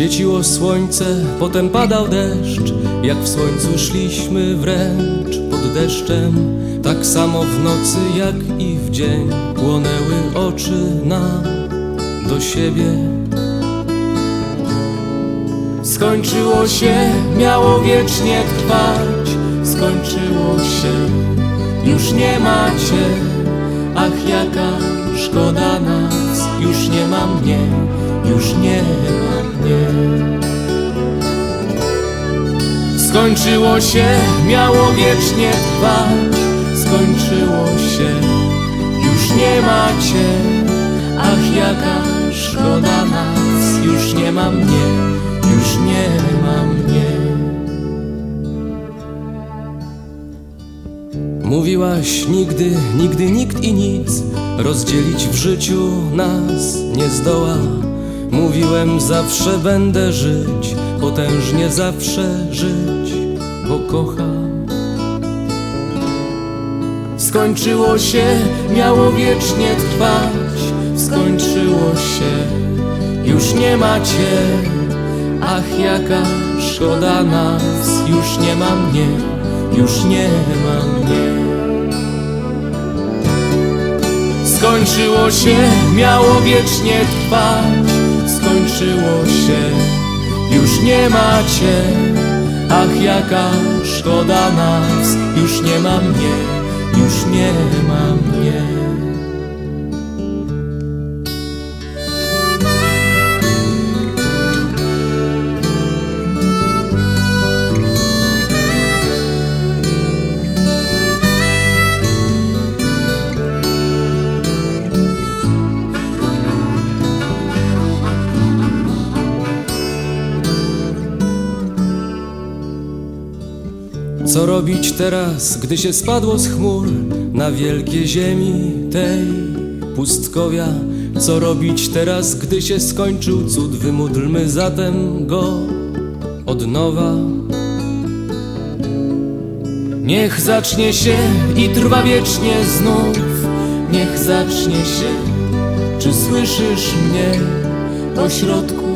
Świeciło słońce, potem padał deszcz. Jak w słońcu szliśmy wręcz pod deszczem Tak samo w nocy jak i w dzień Płonęły oczy nam do siebie. Skończyło się, miało wiecznie trwać. Skończyło się, już nie macie. Ach jaka szkoda nas Już nie ma mnie, już nie ma mnie Skończyło się, miało wiecznie trwać. Skończyło się, już nie macie. Ach jaka szkoda nas. Już nie ma mnie, już nie ma mnie. Mówiłaś nigdy, nigdy nikt i nic Rozdzielić w życiu nas nie zdoła Mówiłem zawsze będę żyć Potężnie zawsze żyć Bo kocham. Skończyło się, miało wiecznie trwać. Skończyło się, już nie macie. Ach jaka szkoda nas Już nie ma mnie, już nie ma mnie. Skończyło się, miało wiecznie trwać Skończyło się, już nie macie. Ach jaka szkoda nas. Już nie ma mnie, już Co robić teraz, gdy się spadło z chmur na wielkie ziemi tej pustkowia? Co robić teraz, gdy się skończył cud? Wymódlmy zatem go od nowa. Niech zacznie się i trwa wiecznie znów. Niech zacznie się, czy słyszysz mnie? Pośrodku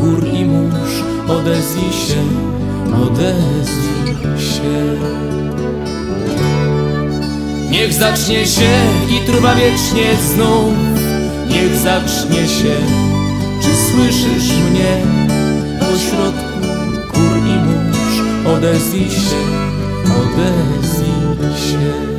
gór i mórz odezwij się, odezwij się. Niech zacznie się i trwa wiecznie znów. Niech zacznie się, czy słyszysz mnie? Pośrodku gór i mórz odezwij się, odezwij się.